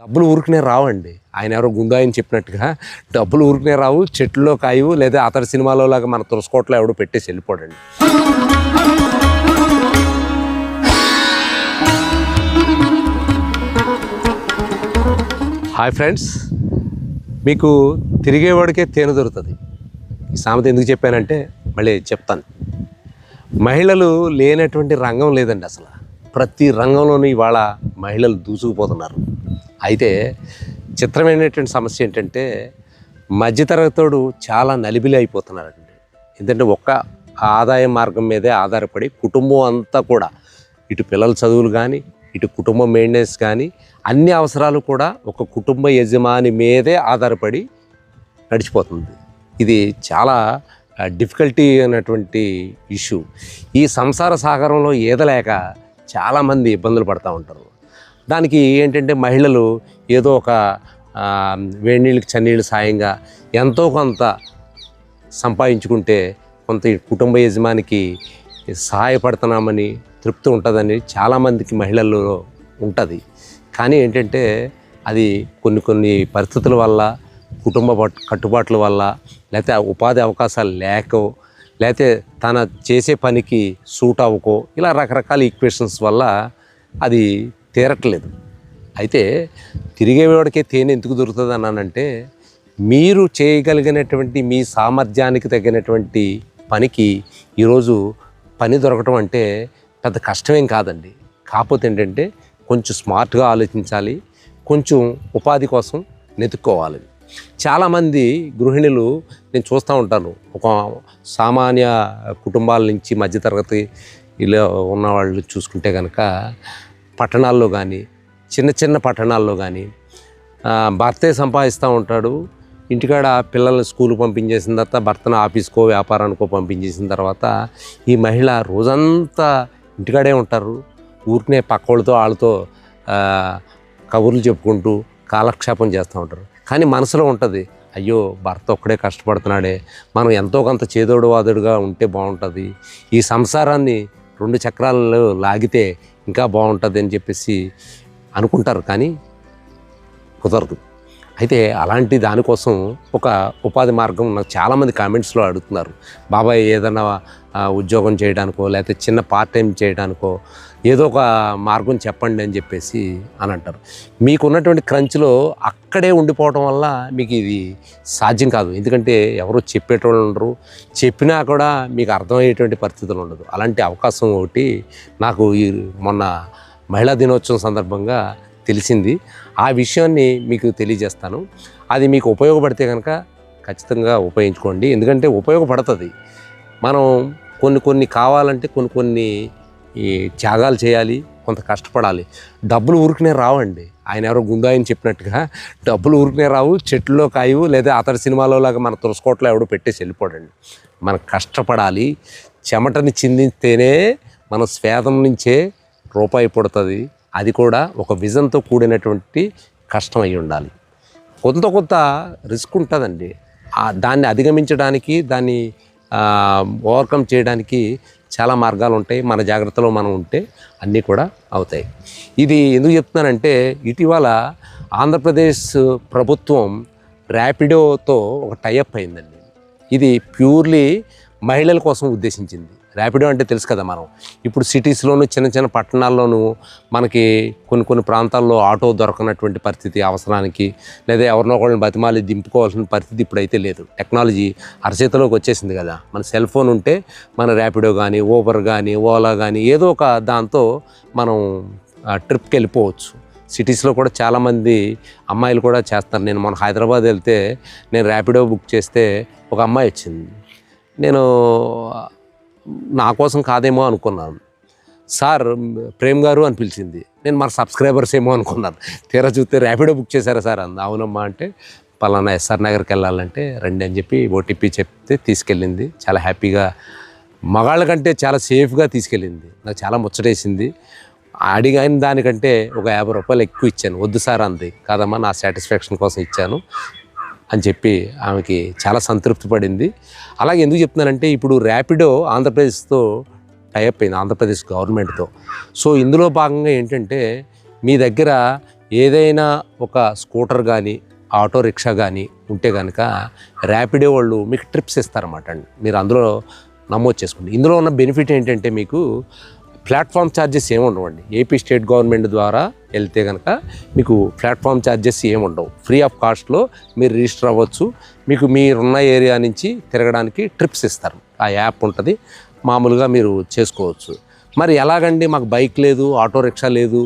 డబ్బులు ఊరికనే రావండి. ఆయన ఎవరో గుండాయని చెప్పినట్టుగా డబ్బులు ఊరికనే రావు చెట్టులో కాయవు లేదా అతడి సినిమాలో లాగా మన తులసుకోట్లో ఎవడో పెట్టేసి వెళ్ళిపోడండి. Hi friends. మీకు తిరిగేవాడికే తేనె దొరుకుతుంది. ఈ సామెత ఎందుకు చెప్పానంటే మళ్ళీ చెప్తాను. మహిళలు లేనటువంటి రంగం లేదండి అసలు. ప్రతి రంగంలోనూ ఇవాళ మహిళలు దూసుకుపోతున్నారు. అయితే చిత్రమైనటువంటి సమస్య ఏంటంటే మధ్యతరగతోడు చాలా నలిబిలి అయిపోతున్నారండి ఎందుకంటే ఒక్క ఆదాయ మార్గం మీదే ఆధారపడి కుటుంబం అంతా కూడా ఇటు పిల్లల చదువులు కానీ ఇటు కుటుంబ మెయింటెనెన్స్ కానీ అన్ని అవసరాలు కూడా ఒక కుటుంబ యజమాని మీదే ఆధారపడి నడిచిపోతుంది. ఇది చాలా డిఫికల్టీ అయినటువంటి ఇష్యూ ఈ సంసార సాగరంలో ఈదలేక చాలామంది ఇబ్బందులు పడుతూ ఉంటారు. దానికి ఏంటంటే మహిళలు ఏదో ఒక వేడి నీళ్ళకి చన్నీళ్ళు సాయంగా ఎంతో కొంత సంపాదించుకుంటే కొంత కుటుంబ యజమానికి సహాయపడుతున్నామని తృప్తి ఉంటుందని చాలామందికి మహిళల్లో ఉంటుంది. కానీ ఏంటంటే అది కొన్ని కొన్ని పరిస్థితుల వల్ల కుటుంబ పట్- కట్టుబాట్ల వల్ల లేకపోతే ఉపాధి అవకాశాలు లేకో లేకపోతే తన చేసే పనికి సూట్ అవ్వకో ఇలా రకరకాల ఈక్వేషన్స్ వల్ల అది తీరట్లేదు. అయితే తిరిగేవాడికే తేనె ఎందుకు దొరుకుతుంది అన్నానంటే మీరు చేయగలిగినటువంటి మీ సామర్థ్యానికి తగినటువంటి పనికి ఈరోజు పని దొరకటం అంటే పెద్ద కష్టమేం కాదండి. కాకపోతే ఏంటంటే కొంచెం స్మార్ట్గా ఆలోచించాలి కొంచెం ఉపాధి కోసం నెతుక్కోవాలి చాలామంది గృహిణులు నేను చూస్తూ ఉంటాను. ఒక సామాన్య కుటుంబాల నుంచి మధ్యతరగతి ఇలా ఉన్న వాళ్ళు చూసుకుంటే కనుక పట్టణాల్లో కానీ చిన్న చిన్న పట్టణాల్లో కానీ భర్తే సంపాదిస్తూ ఉంటాడు. ఇంటికాడ పిల్లల్ని స్కూల్కి పంపించేసిన తర్వాత భర్తను ఆఫీస్కో వ్యాపారానికో పంపించేసిన తర్వాత ఈ మహిళ రోజంతా ఇంటికాడే ఉంటారు. ఊరికనే పక్కోళ్ళతో వాళ్ళతో కబుర్లు చెప్పుకుంటూ కాలక్షేపం చేస్తూ ఉంటారు. కానీ మనసులో ఉంటుంది అయ్యో భర్త ఒక్కడే కష్టపడుతున్నాడే మనం ఎంతో కొంత చేదోడువాదుడుగా ఉంటే బాగుంటుంది. ఈ సంసారాన్ని రెండు చక్రాలలో లాగితే ఇంకా బాగుంటుంది అని చెప్పేసి అనుకుంటారు. కానీ కుదరదు. అయితే అలాంటి దానికోసం ఒక ఉపాధి మార్గం నాకు చాలామంది కామెంట్స్లో అడుగుతున్నారు. బాబాయ్ ఏదైనా ఉద్యోగం చేయడానికో లేకపోతే చిన్న పార్ట్ టైం చేయడానికో ఏదో ఒక మార్గం చెప్పండి అని చెప్పేసి అని అంటారు. మీకున్నటువంటి క్రంచ్లో అక్కడే ఉండిపోవడం వల్ల మీకు ఇది సాధ్యం కాదు. ఎందుకంటే ఎవరు చెప్పేటోళ్ళు ఉండరు. చెప్పినా కూడా మీకు అర్థమయ్యేటువంటి పరిస్థితులు ఉండదు. అలాంటి అవకాశం ఒకటి నాకు ఈ మొన్న మహిళా దినోత్సవం సందర్భంగా తెలిసింది. ఆ విషయాన్ని మీకు తెలియజేస్తాను. అది మీకు ఉపయోగపడితే కనుక ఖచ్చితంగా ఉపయోగించుకోండి. ఎందుకంటే ఉపయోగపడుతుంది. మనం కొన్ని కొన్ని కావాలంటే కొన్ని కొన్ని ఈ త్యాగాలు చేయాలి కొంత కష్టపడాలి. డబ్బులు ఊరికనే రావండి. ఆయన ఎవరో గుండాయని చెప్పినట్టుగా డబ్బులు ఊరికనే రావు చెట్టులో కాయవు లేదా అతడి సినిమాలో లాగా మన తులసుకోట్లో ఎవడో పెట్టేసి వెళ్ళిపోడండి. మనం కష్టపడాలి చెమటని చిందిస్తేనే మన స్వేదం నుంచే రూపాయి పుడుతుంది. అది కూడా ఒక విజన్తో కూడినటువంటి కష్టం అయి ఉండాలి. కొంత కొంత రిస్క్ ఉంటుందండి. దాన్ని అధిగమించడానికి దాన్ని ఓవర్కమ్ చేయడానికి చాలా మార్గాలు ఉంటాయి మన జాగ్రత్తలో మనం ఉంటే అన్నీ కూడా అవుతాయి. ఇది ఎందుకు చెప్తున్నానంటే ఇటీవల ఆంధ్రప్రదేశ్ ప్రభుత్వం ర్యాపిడోతో ఒక టైఅప్ అయిందండి. ఇది ప్యూర్లీ మహిళల కోసం ఉద్దేశించింది. ర్యాపిడో అంటే తెలుసు కదా మనం. ఇప్పుడు సిటీస్లోను చిన్న చిన్న పట్టణాల్లోనూ మనకి కొన్ని కొన్ని ప్రాంతాల్లో ఆటో దొరకనటువంటి పరిస్థితి అవసరానికి లేదా ఎవరినో ఒకళ్ళని బతిమాలి దింపుకోవాల్సిన పరిస్థితి ఇప్పుడైతే లేదు. టెక్నాలజీ అరచేతిలోకి వచ్చేసింది కదా. మన సెల్ ఫోన్ ఉంటే మన ర్యాపిడో కానీ ఊబర్ కానీ ఓలా కానీ ఏదో ఒక దాంతో మనం ట్రిప్కి వెళ్ళిపోవచ్చు. సిటీస్లో కూడా చాలామంది అమ్మాయిలు కూడా చేస్తారు. నేను మొన్న హైదరాబాద్ వెళ్తే నేను ర్యాపిడో బుక్ చేస్తే ఒక అమ్మాయి వచ్చింది. నేను నా కోసం కాదేమో అనుకున్నాను. సార్ ప్రేమ్ గారు అని పిలిచింది. నేను మన సబ్స్క్రైబర్స్ ఏమో అనుకున్నాను. తీరా చూస్తే ర్యాపిడో బుక్ చేశారా సార్? అంది. అవునమ్మా అంటే పలానా ఎస్ఆర్ నగర్కి వెళ్ళాలంటే రండి అని చెప్పి ఓటీపీ చెప్తే తీసుకెళ్ళింది. చాలా హ్యాపీగా మగాళ్ళ కంటే చాలా సేఫ్గా తీసుకెళ్ళింది. నాకు చాలా ముచ్చటేసింది. అడిగిన దానికంటే ఒక యాభై రూపాయలు ఎక్కువ ఇచ్చాను. వద్దు సార్ అంది. కాదమ్మా నా సాటిస్ఫాక్షన్ కోసం ఇచ్చాను. అని చెప్పి ఆమెకి చాలా సంతృప్తి పడింది. అలాగే ఎందుకు చెప్తున్నానంటే ఇప్పుడు ర్యాపిడో ఆంధ్రప్రదేశ్తో టైప్ అయింది ఆంధ్రప్రదేశ్ గవర్నమెంట్తో. సో ఇందులో భాగంగా ఏంటంటే మీ దగ్గర ఏదైనా ఒక స్కూటర్ కానీ ఆటో రిక్షా కానీ ఉంటే కనుక ర్యాపిడో వాళ్ళు మీకు ట్రిప్స్ ఇస్తారన్నమాట అండి. మీరు అందులో నమోదు చేసుకోండి. ఇందులో ఉన్న బెనిఫిట్ ఏంటంటే మీకు ప్లాట్ఫామ్ ఛార్జెస్ ఏముండవండి ఏపీ స్టేట్ గవర్నమెంట్ ద్వారా వెళ్తే కనుక మీకు ప్లాట్ఫామ్ ఛార్జెస్ ఏమి ఉండవు. ఫ్రీ ఆఫ్ కాస్ట్లో మీరు రిజిస్టర్ అవ్వచ్చు. మీకు మీరున్న ఏరియా నుంచి తిరగడానికి ట్రిప్స్ ఇస్తారు. ఆ యాప్ ఉంటుంది. మామూలుగా మీరు చేసుకోవచ్చు. మరి ఎలాగండి? మాకు బైక్ లేదు ఆటో రిక్షా లేదు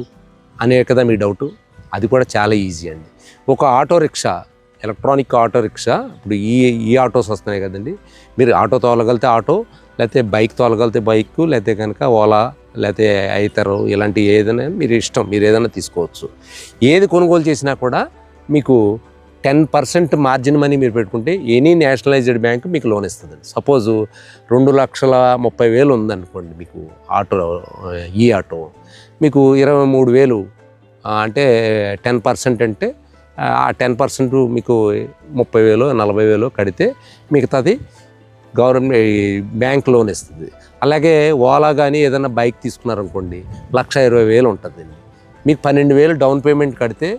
అనే కదా మీ డౌటు? అది కూడా చాలా ఈజీ అండి. ఒక auto rickshaw electronic auto rickshaw ఇప్పుడు ఈ ఈ ఆటోస్ వస్తున్నాయి కదండి. మీరు ఆటో తోలగలితే ఆటో లేకపోతే బైక్ తోలగలితే బైక్ లేకపోతే కనుక ఓలా లేకపోతే ఐతరు ఇలాంటి ఏదైనా మీరు ఇష్టం మీరు ఏదైనా తీసుకోవచ్చు. ఏది కొనుగోలు చేసినా కూడా మీకు టెన్ పర్సెంట్ మార్జిన్ మనీ మీరు పెట్టుకుంటే ఎనీ నేషనలైజ్డ్ బ్యాంక్ మీకు లోన్ ఇస్తుందండి. సపోజు రెండు లక్షల ముప్పై వేలు ఉందనుకోండి మీకు ఆటో ఈ ఆటో. మీకు ఇరవై మూడు వేలు అంటే టెన్ పర్సెంట్ అంటే ఆ టెన్ పర్సెంట్ మీకు ముప్పై వేలు నలభై వేలు కడితే మిగతాది గవర్నమెంట్ బ్యాంక్ లోన్ ఇస్తుంది. అలాగే ఓలా కానీ ఏదైనా బైక్ తీసుకున్నారనుకోండి లక్ష ఇరవై వేలు ఉంటుందండి మీకు పన్నెండు వేలు డౌన్ పేమెంట్ కడితే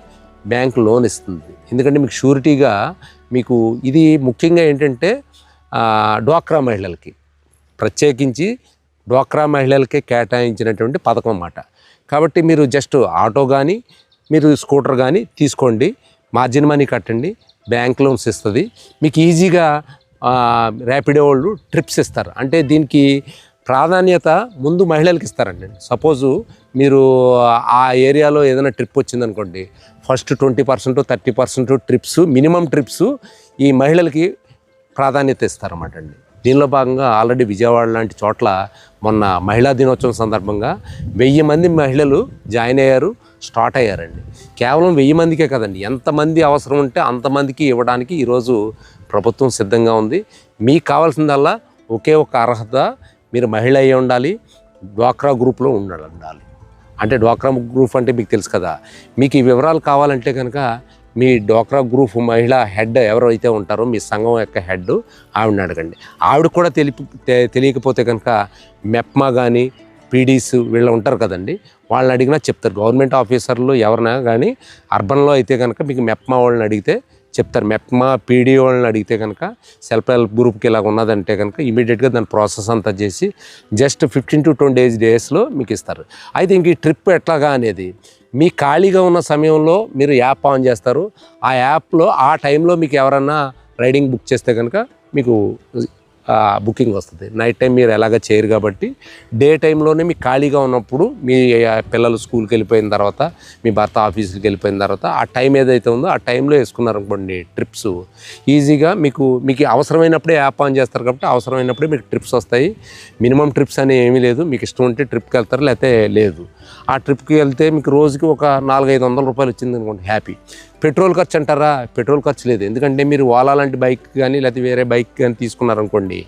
బ్యాంక్ లోన్ ఇస్తుంది. ఎందుకంటే మీకు షూరిటీగా మీకు ఇది ముఖ్యంగా ఏంటంటే డ్వాక్రా మహిళలకి ప్రత్యేకించి డ్వాక్రా మహిళలకే కేటాయించినటువంటి పథకం అన్నమాట. కాబట్టి మీరు జస్ట్ ఆటో కానీ మీరు స్కూటర్ కానీ తీసుకోండి. మార్జిన్ మనీ కట్టండి. బ్యాంక్ లోన్స్ ఇస్తుంది. మీకు ఈజీగా ర్యాపిడో వాళ్ళు ట్రిప్స్ ఇస్తారు. అంటే దీనికి ప్రాధాన్యత ముందు మహిళలకు ఇస్తారండి. సపోజు మీరు ఆ ఏరియాలో ఏదైనా ట్రిప్ వచ్చిందనుకోండి first twenty percent thirty percent trips minimum trips ఈ మహిళలకి ప్రాధాన్యత ఇస్తారన్నమాట అండి. దీనిలో భాగంగా ఆల్రెడీ విజయవాడ లాంటి చోట్ల మొన్న మహిళా దినోత్సవం సందర్భంగా వెయ్యి మంది మహిళలు జాయిన్ అయ్యారు స్టార్ట్ అయ్యారండి. కేవలం వెయ్యి మందికే కదండి. ఎంతమంది అవసరం ఉంటే అంతమందికి ఇవ్వడానికి ఈరోజు ప్రభుత్వం సిద్ధంగా ఉంది. మీకు కావాల్సిందల్లా ఒకే ఒక అర్హత మీరు మహిళ అయ్యి ఉండాలి డ్వాక్రా గ్రూప్లో ఉండాలి. ఉండాలి అంటే డ్వాక్రా గ్రూప్ అంటే మీకు తెలుసు కదా. మీకు ఈ వివరాలు కావాలంటే కనుక మీ డ్వాక్రా గ్రూప్ మహిళా హెడ్ ఎవరైతే ఉంటారో మీ సంఘం యొక్క హెడ్ ఆవిడని అడగండి. ఆవిడ కూడా తెలిపి తెలియకపోతే కనుక మెప్మా కానీ పీడీస్ వీళ్ళు ఉంటారు కదండి. వాళ్ళని అడిగినా చెప్తారు. గవర్నమెంట్ ఆఫీసర్లు ఎవరినా కానీ అర్బన్లో అయితే కనుక మీకు మెప్మా వాళ్ళని అడిగితే చెప్తారు. మెప్మా పీడీ వాళ్ళని అడిగితే కనుక సెల్ఫ్ హెల్ప్ గ్రూప్కి ఇలాగ ఉన్నదంటే కనుక ఇమీడియట్గా దాని ప్రాసెస్ అంతా చేసి just fifteen to twenty days డేస్లో మీకు ఇస్తారు. అయితే ఇంక ఈ ట్రిప్ ఎట్లాగా అనేది మీ ఖాళీగా ఉన్న సమయంలో మీరు యాప్ ఆన్ చేస్తారు. ఆ యాప్లో ఆ టైంలో మీకు ఎవరన్నా రైడింగ్ బుక్ చేస్తే కనుక మీకు బుకింగ్ వస్తుంది. నైట్ టైం మీరు ఎలాగ చేయరు కాబట్టి డే టైంలోనే మీకు ఖాళీగా ఉన్నప్పుడు మీ పిల్లలు స్కూల్కి వెళ్ళిపోయిన తర్వాత మీ భర్త ఆఫీసుకి వెళ్ళిపోయిన తర్వాత ఆ టైం ఏదైతే ఉందో ఆ టైంలో వేసుకున్నారనుకోండి ట్రిప్స్. ఈజీగా మీకు మీకు అవసరమైనప్పుడే యాప్ ఆన్ చేస్తారు కాబట్టి అవసరమైనప్పుడే మీకు ట్రిప్స్ వస్తాయి. మినిమం ట్రిప్స్ అని ఏమీ లేదు. మీకు ఇష్టం ఉంటే ట్రిప్కి వెళ్తారు లేకపోతే లేదు. ఆ ట్రిప్కి వెళ్తే మీకు రోజుకి ఒక నాలుగైదు వందల రూపాయలు వచ్చింది అనుకోండి హ్యాపీ. పెట్రోల్ ఖర్చు అంటారా? పెట్రోల్ ఖర్చు లేదు. ఎందుకంటే మీరు ఓలా లాంటి బైక్ కానీ లేకపోతే వేరే బైక్ కానీ తీసుకున్నారనుకోండి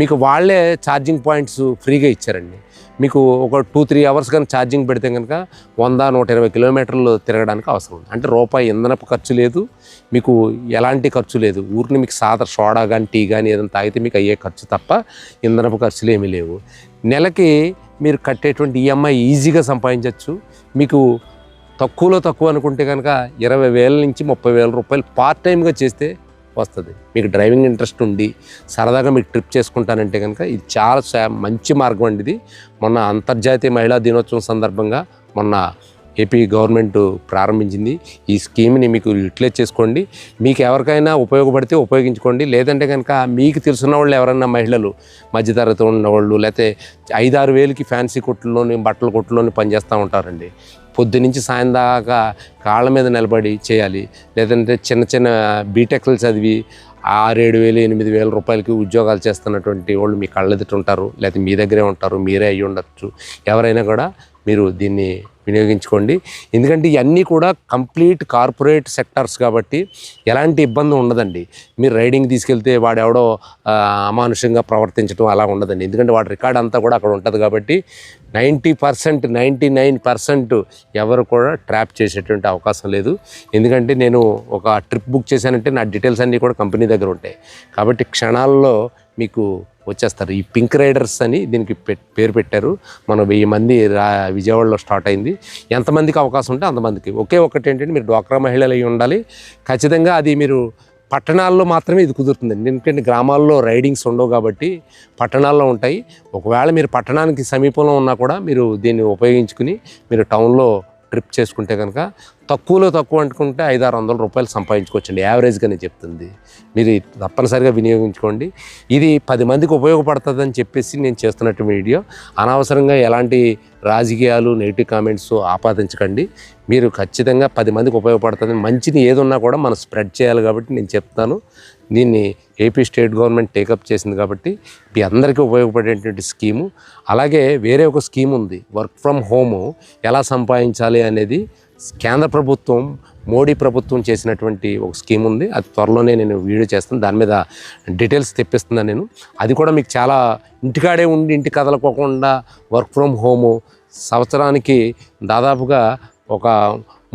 మీకు వాళ్ళే ఛార్జింగ్ పాయింట్స్ ఫ్రీగా ఇచ్చారండి. మీకు ఒక టూ త్రీ అవర్స్ కానీ ఛార్జింగ్ పెడితే కనుక వంద నూట ఇరవై కిలోమీటర్లు తిరగడానికి అవసరం ఉంది. అంటే రూపాయి ఇంధనపు ఖర్చు లేదు. మీకు ఎలాంటి ఖర్చు లేదు. ఊరిని మీకు సాదా సోడా కానీ టీ కానీ ఏదైనా తాగితే మీకు అయ్యే ఖర్చు తప్ప ఇంధనపు ఖర్చులు ఏమీ లేవు. నెలకి మీరు కట్టేటువంటి ఈఎంఐ ఈజీగా సంపాదించవచ్చు మీకు తక్కువలో తక్కువ అనుకుంటే కనుక ఇరవై వేల నుంచి ముప్పై వేల రూపాయలు పార్ట్ టైంగా చేస్తే వస్తుంది. మీకు డ్రైవింగ్ ఇంట్రెస్ట్ ఉండి సరదాగా మీకు ట్రిప్ చేసుకుంటానంటే కనుక ఇది చాలా మంచి మార్గం అండి ఇది. మొన్న అంతర్జాతీయ మహిళా దినోత్సవం సందర్భంగా మొన్న ఏపీ గవర్నమెంట్ ప్రారంభించింది. ఈ స్కీమ్ని మీకు యూటిలైజ్ చేసుకోండి. మీకు ఎవరికైనా ఉపయోగపడితే ఉపయోగించుకోండి. లేదంటే కనుక మీకు తెలిసిన వాళ్ళు ఎవరైనా మహిళలు మధ్యతరగతి ఉన్నవాళ్ళు లేకపోతే ఐదారు వేలకి ఫ్యాన్సీ కొట్టుల్లోని బట్టల కొట్టుల్లోని పనిచేస్తూ ఉంటారండి. పొద్దు నుంచి సాయం దాకా కాళ్ళ మీద నిలబడి చేయాలి. లేదంటే చిన్న చిన్న బీటెక్లు చదివి ఆరేడు వేలు ఎనిమిది వేల రూపాయలకి ఉద్యోగాలు చేస్తున్నటువంటి వాళ్ళు మీ కళ్ళెదుట ఉంటారు. లేకపోతే మీ దగ్గరే ఉంటారు. మీరే అయ్యి ఉండొచ్చు ఎవరైనా కూడా మీరు దీన్ని వినియోగించుకోండి. ఎందుకంటే ఇవన్నీ కూడా కంప్లీట్ కార్పొరేట్ సెక్టార్స్ కాబట్టి ఎలాంటి ఇబ్బంది ఉండదండి. మీరు రైడింగ్ తీసుకెళ్తే వాడు ఎవడో అమానుషంగా ప్రవర్తించడం అలా ఉండదండి. ఎందుకంటే వాడి రికార్డ్ అంతా కూడా అక్కడ ఉంటుంది కాబట్టి ninety percent ninety nine percent ఎవరు కూడా ట్రాప్ చేసేటువంటి అవకాశం లేదు. ఎందుకంటే నేను ఒక ట్రిప్ బుక్ చేశానంటే నా డీటెయిల్స్ అన్నీ కూడా కంపెనీ దగ్గర ఉంటాయి. కాబట్టి క్షణాల్లో మీకు వచ్చేస్తారు. ఈ పింక్ రైడర్స్ అని దీనికి పెట్- పేరు పెట్టారు. మనం వెయ్యి మంది రా విజయవాడలో స్టార్ట్ అయింది. ఎంతమందికి అవకాశం ఉంటే అంతమందికి ఒకే ఒకటి ఏంటంటే మీరు డ్వాక్రా మహిళలు అయి ఉండాలి. ఖచ్చితంగా అది మీరు పట్టణాల్లో మాత్రమే ఇది కుదురుతుందండి. ఎందుకంటే గ్రామాల్లో రైడింగ్స్ ఉండవు కాబట్టి పట్టణాల్లో ఉంటాయి. ఒకవేళ మీరు పట్టణానికి సమీపంలో ఉన్నా కూడా మీరు దీన్ని ఉపయోగించుకుని మీరు టౌన్లో ట్రిప్ చేసుకుంటే కనుక తక్కువలో తక్కువ అనుకుంటే ఐదు ఆరు వందల రూపాయలు సంపాదించుకోవచ్చండి. యావరేజ్గానే చెప్తుంది. మీరు తప్పనిసరిగా వినియోగించుకోండి. ఇది పది మందికి ఉపయోగపడుతుందని చెప్పేసి నేను చేస్తున్నట్టు వీడియో. అనవసరంగా ఎలాంటి రాజకీయాలు నెగిటివ్ కామెంట్స్ ఆపాదించకండి. మీరు ఖచ్చితంగా పది మందికి ఉపయోగపడుతుంది మంచిని ఏదున్నా కూడా మనం స్ప్రెడ్ చేయాలి కాబట్టి నేను చెప్తాను. దీన్ని ఏపీ స్టేట్ గవర్నమెంట్ టేకప్ చేసింది కాబట్టి మీ అందరికీ ఉపయోగపడేటువంటి స్కీము. అలాగే వేరే ఒక స్కీమ్ ఉంది వర్క్ ఫ్రమ్ హోము. ఎలా సంపాదించాలి అనేది కేంద్ర ప్రభుత్వం మోడీ ప్రభుత్వం చేసినటువంటి ఒక స్కీమ్ ఉంది. అది త్వరలోనే నేను వీడియో చేస్తాను. దాని మీద డీటెయిల్స్ తెప్పిస్తున్నాను నేను. అది కూడా మీకు చాలా ఇంటికాడే ఉండి ఇంటి కదలకోకుండా వర్క్ ఫ్రమ్ హోము సంవత్సరానికి దాదాపుగా ఒక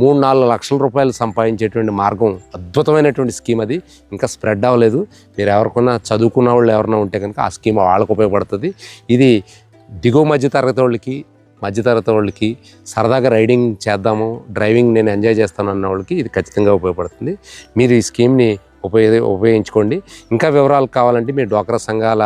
మూడు నాలుగు లక్షల రూపాయలు సంపాదించేటువంటి మార్గం అద్భుతమైనటువంటి స్కీమ్ అది. ఇంకా స్ప్రెడ్ అవ్వలేదు. మీరు ఎవరికైనా చదువుకున్న వాళ్ళు ఎవరైనా ఉంటే కనుక ఆ స్కీమ్ వాళ్ళకు ఉపయోగపడుతుంది. ఇది దిగువ మధ్య తరగతి వాళ్ళకి మధ్యతరగతి వాళ్ళకి సరదాగా రైడింగ్ చేద్దాము డ్రైవింగ్ నేను ఎంజాయ్ చేస్తాను అన్న వాళ్ళకి ఇది ఖచ్చితంగా ఉపయోగపడుతుంది. మీరు ఈ స్కీమ్ని ఉపయోగ ఉపయోగించుకోండి. ఇంకా వివరాలు కావాలంటే మీ డ్వాక్రా సంఘాల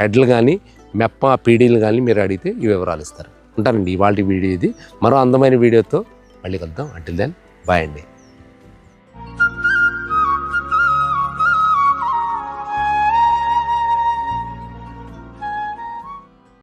హెడ్లు కానీ మెప్ప పీడీలు కానీ మీరు అడిగితే ఈ వివరాలు ఇస్తారు. ఉంటారండి ఇవాళ వీడియో ఇది. మరో అందమైన వీడియోతో మళ్ళీ కలుద్దాం. అంటిల్ దెన్ బాయ్ అండి.